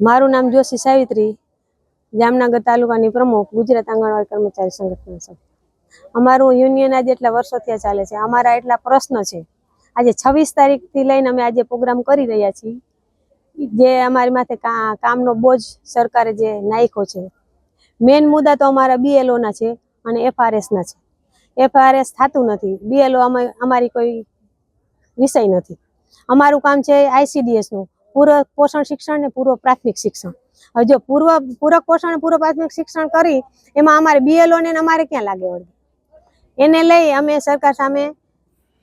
મારું નામ જોશી સાવિત્રી, જામનગર તાલુકાની પ્રમુખ, ગુજરાત આંગણવાડી કર્મચારી સંગઠન છે અમારું યુનિયન આજે એટલા વર્ષોથી ચાલે છે. અમારા એટલા પ્રશ્ન છે. આજે છવ્વીસ તારીખથી લઈને અમે આજે પ્રોગ્રામ કરી રહ્યા છીએ. જે અમારી માથે કામનો બોજ સરકારે જે નાખ્યો છે. મેઇન મુદ્દા તો અમારા બીએલઓના છે અને એફઆરએસના છે. એફઆરએસ થતું નથી. બીએલઓ અમારી કોઈ વિષય નથી. અમારું કામ છે ICDS નું. પૂર્વ પોષણ શિક્ષણ ને પૂર્વ પ્રાથમિક શિક્ષણ. હવે જો પૂર્વ પૂરક પોષણ અને પૂર્વ પ્રાથમિક શિક્ષણ કરી એમાં અમારે બીએલઓ ને અમારે ક્યાં લાગે વળગે? એને લઈ અમે સરકાર સામે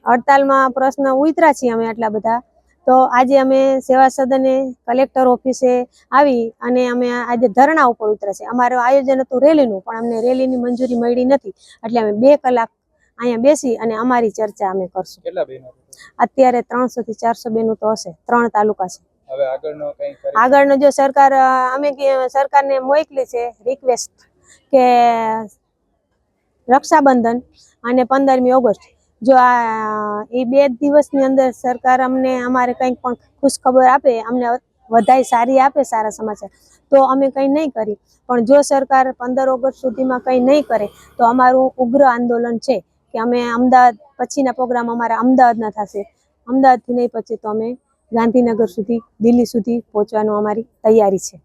હડતાલમાં પ્રશ્ન ઉતરા છીએ અમે આટલા બધા. તો આજે અમે સેવા સદને કલેક્ટર ઓફિસે આવી અને અમે આજે ધરણા ઉપર ઉતરા છે અમારું આયોજન હતું રેલીનું પણ અમને રેલીની મંજૂરી મળી નથી. એટલે અમે બે કલાક અહીંયા બેસી અને અમારી ચર્ચા અમે કરશું? અત્યારે ત્રણસો થી ચારસો બેનું તો હશે. ત્રણ તાલુકા છે. હવે આગળનો કંઈ આગળનો જો સરકાર અમે સરકારને મોકલી છે રિક્વેસ્ટ કે રક્ષાબંધન અને પંદરમી ઓગસ્ટ. જો આ, એ બે દિવસની અંદર સરકાર અમને, અમારે કંઈક પણ ખુશ ખબર આપે, અમને વધારે સારી આપે, સારા સમાચાર. તો અમે કંઈ નહીં કરી. પણ જો સરકાર પંદર ઓગસ્ટ સુધીમાં કંઈ નહીં કરે, તો અમારું ઉગ્ર આંદોલન છે કે અમે અમદાવાદ, પછીના પ્રોગ્રામ અમારા અમદાવાદના થશે. અમદાવાદથી નહીં, પછી તો અમે ગાંધીનગર સુધી દિલ્હી સુધી પહોંચવાનું અમારી તૈયારી છે.